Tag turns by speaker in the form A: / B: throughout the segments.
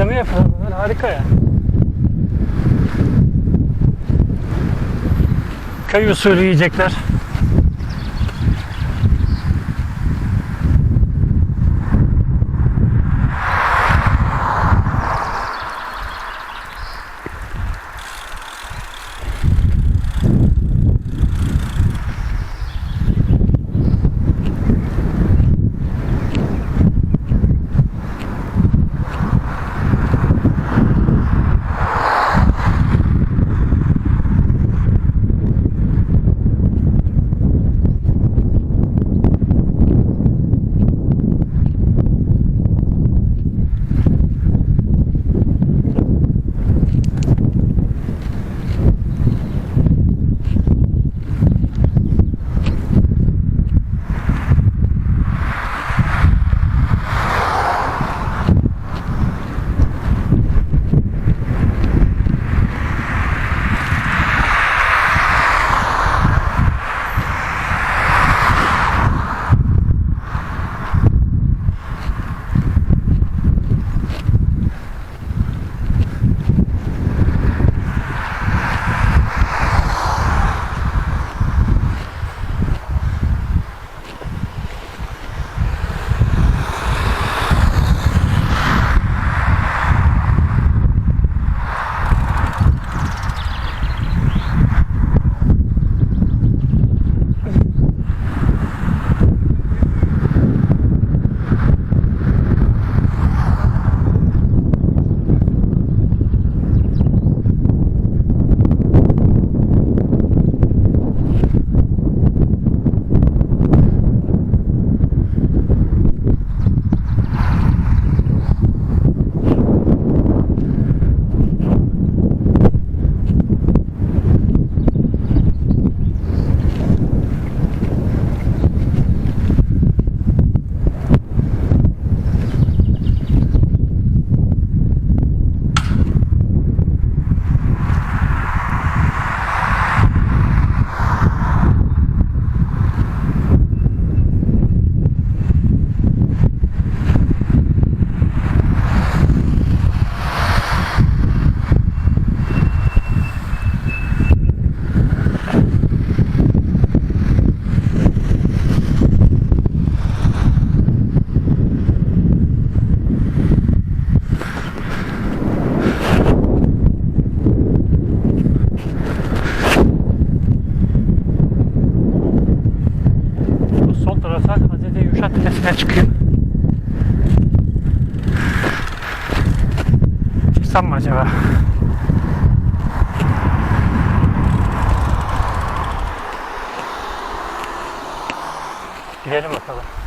A: Gözleme yapıyorlar harika ya. Köy usulü yiyecekler. Yuşa Tepesi'ne çıkıyor. Çıksam mı acaba? Gidelim bakalım.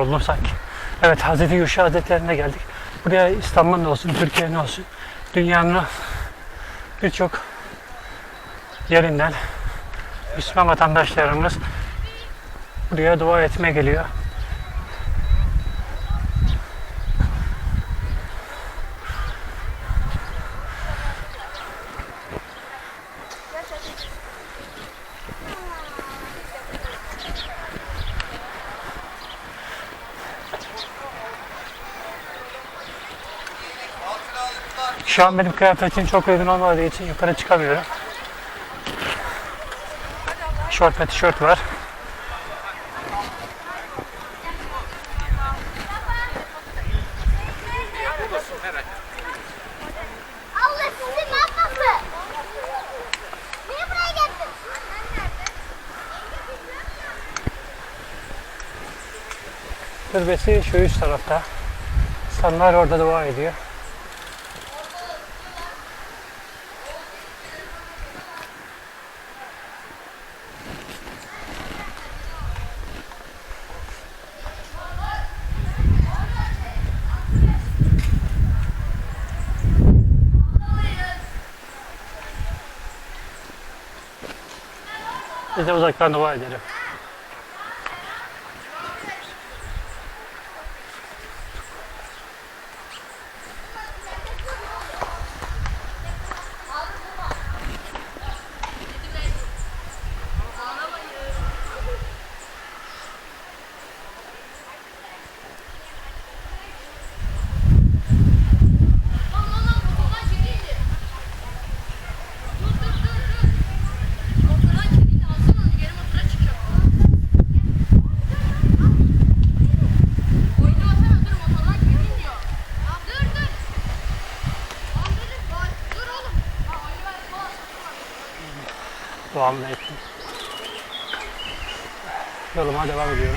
A: Yoruldum sanki. Evet Hazreti Yuşa Hazretlerine geldik. Buraya İstanbul'un olsun, Türkiye'nin olsun, dünyanın birçok yerinden Müslüman vatandaşlarımız buraya dua etmeye geliyor. Şu an benim kıyafetim çok uygun olmadığı için yukarı çıkamıyorum. Şort ve tişört var. Türbesi şu üst tarafta. İnsanlar orada dua ediyor. Idemo za kanovanje. Duamla ettim. Yoluma devam ediyorum.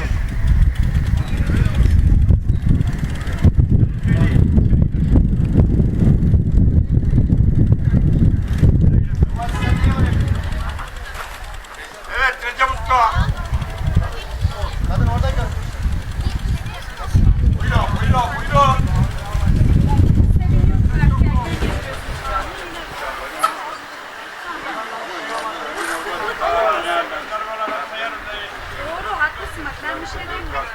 B: Evet Recep Usta. Kadın orada gel. Buyurun buyurun buyurun.
C: Doğru haklısın bak ben bir şey demiyorum.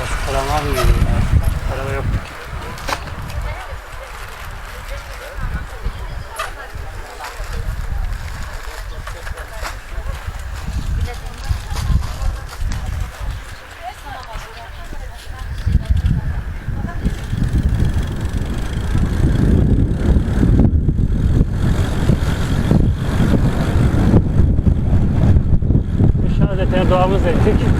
A: Başka param var mı? ya? Para da yok. Şehadetine duamızı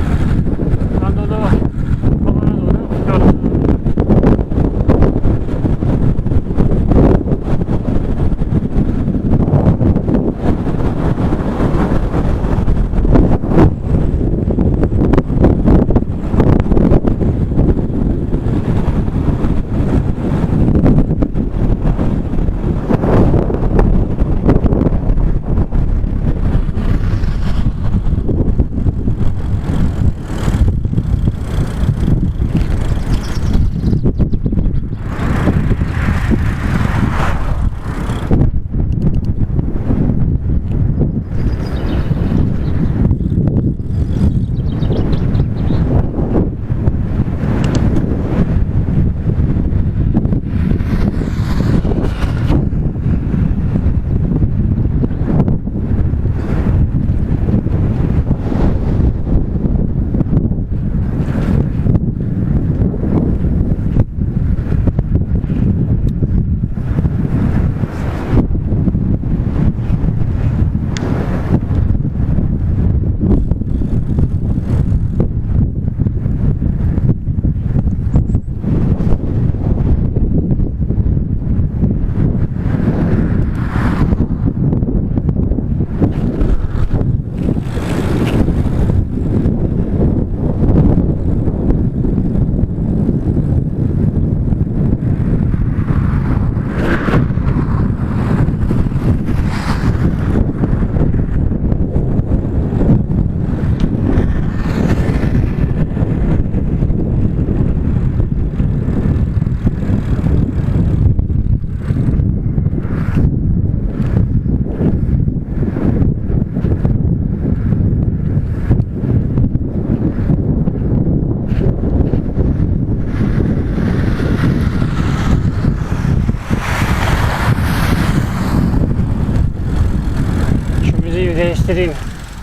A: değiştireyim.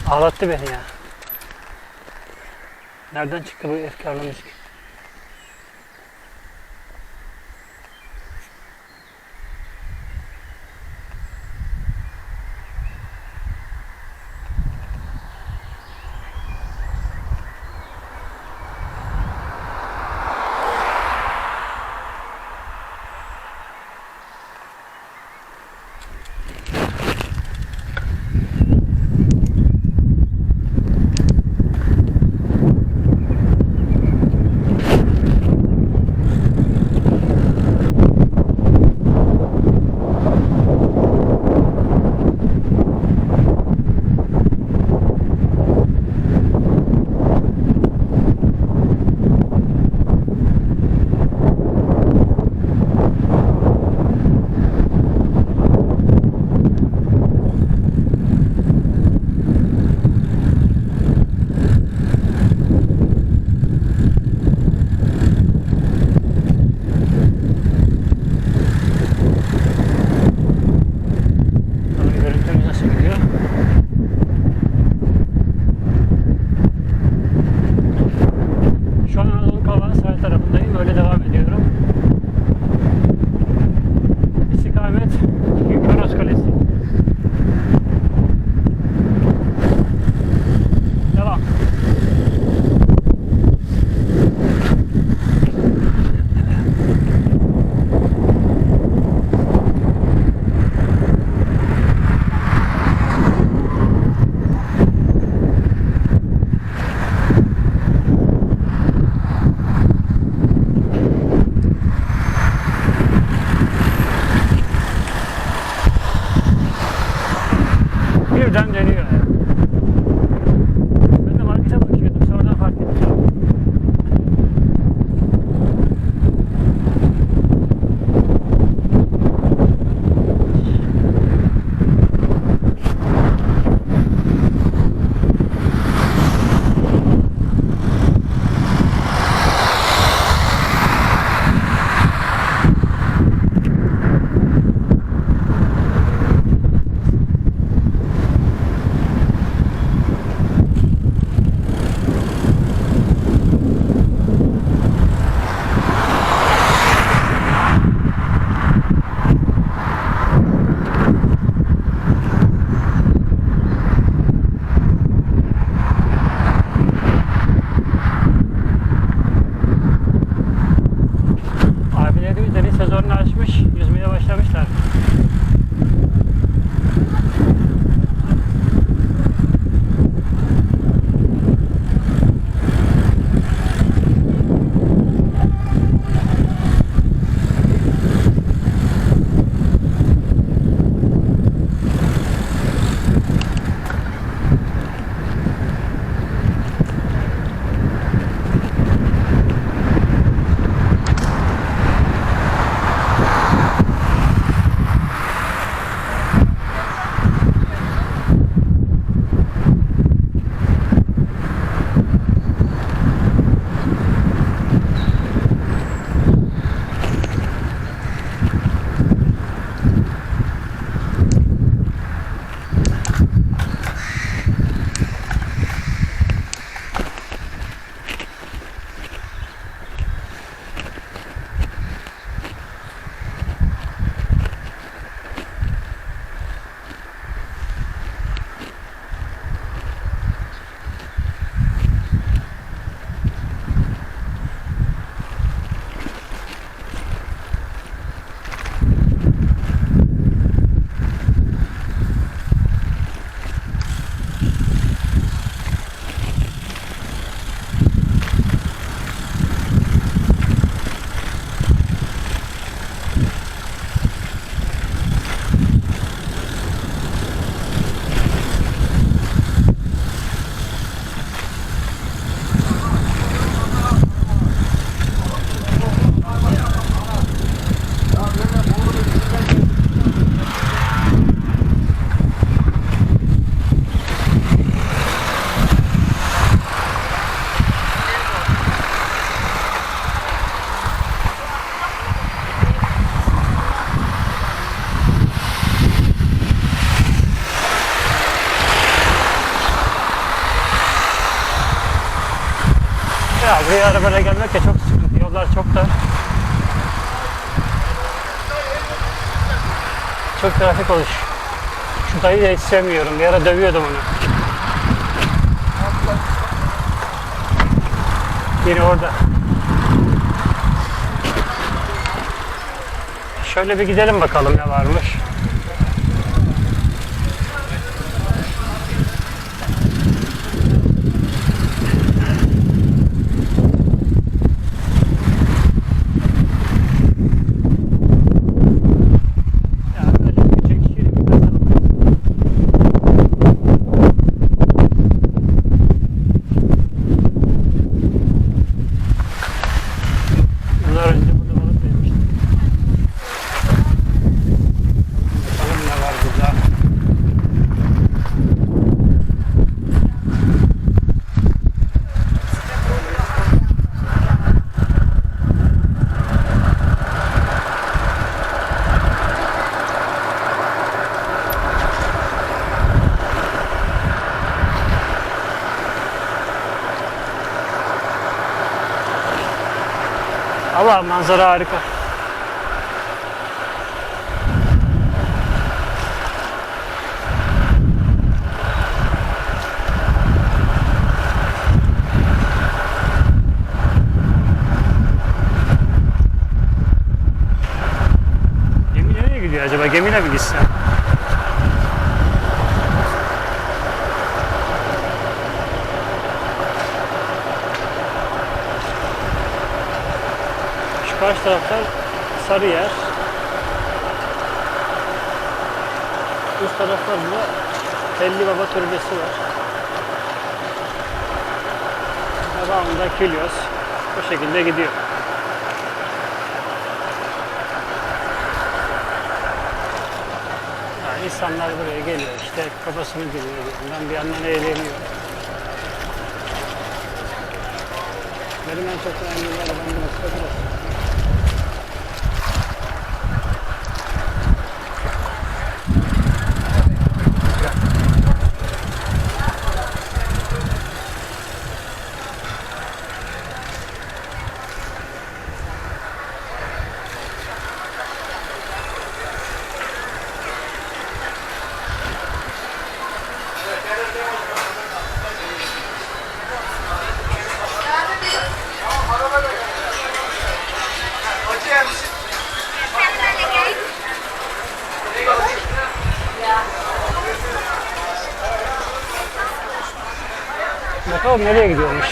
A: Ağlattı beni ya. Nereden çıktı bu efkarlı müzik? Çok trafik oluş. Şu dayıyı da hiç sevmiyorum. Bir ara dövüyordum onu. Yine orada. Şöyle bir gidelim bakalım ne varmış. Ya öyle küçük şirin bir kasaba. Yıllar önce burada balık yemiştim. Bakalım ne var burada. Allah manzara harika. Gemi nereye gidiyor acaba? Gemiyle mi gitsem? Şu karşı tarafta Sarıyer. Üst taraflarında Telli Baba Türbesi var. Devamında Kilyos. Bu şekilde gidiyor. Yani insanlar buraya geliyor işte kafasını dinliyor bir yandan bir yandan eğleniyor. Benim en çok burası da burası. Bakalım nereye gidiyormuş.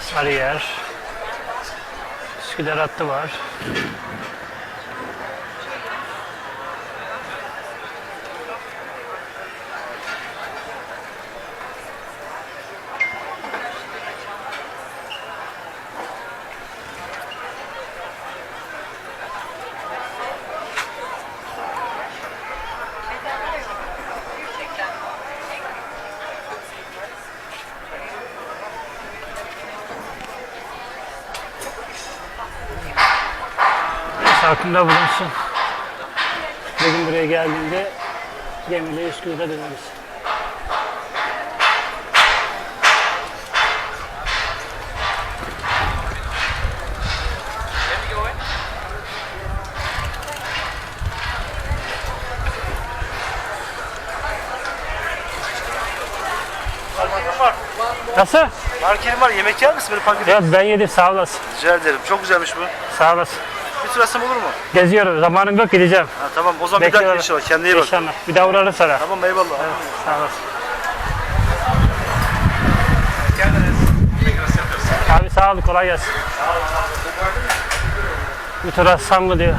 A: Sarıyer. Üsküdar hattı var. Neyse aklımda bulunsun. Bir gün buraya geldiğinde gemiyle Üsküdar'a döneriz. Nasıl?
B: Marketin var. Yemek yer misin? Böyle paket.
A: Yok ben yedim sağ olasın.
B: Rica ederim. Çok güzelmiş bu.
A: Sağ olasın.
B: Bir tur atsam olur mu?
A: Geziyorum. Zamanım yok gideceğim.
B: Ha, tamam. O zaman bir
A: Bekliyorum.
B: dakika inşallah. Kendine iyi bak.
A: İnşallah. Bir daha uğrarım sana.
B: Tamam eyvallah.
A: Sağ olasın. Abi sağ ol. Kolay gelsin. Bir tur atsam mı diyor.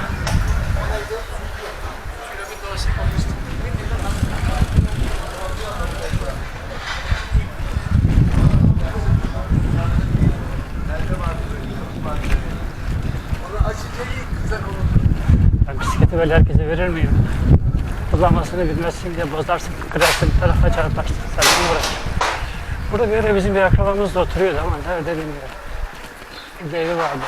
A: Ben bisikleti böyle herkese verir miyim? Kullanmasını bilmezsin diye bozarsın, kırarsın, tarafa çarparsın. Sen uğraş. Burada bir ara bizim bir akrabamız da oturuyordu ama nerede bilmiyorum. Bir evi vardı.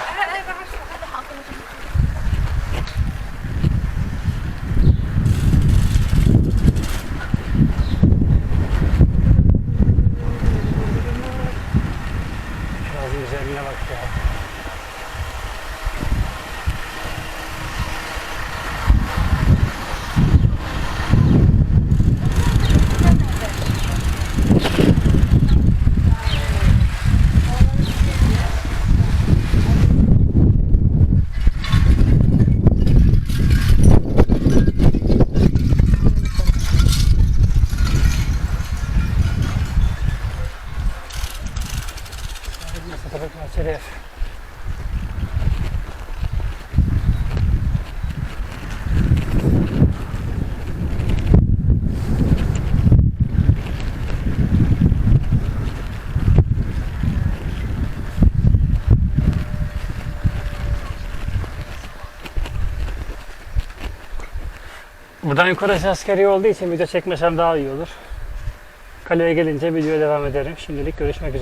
A: Yukarısı askeri olduğu için video çekmesem daha iyi olur. Kaleye gelince videoya devam ederim. Şimdilik görüşmek üzere.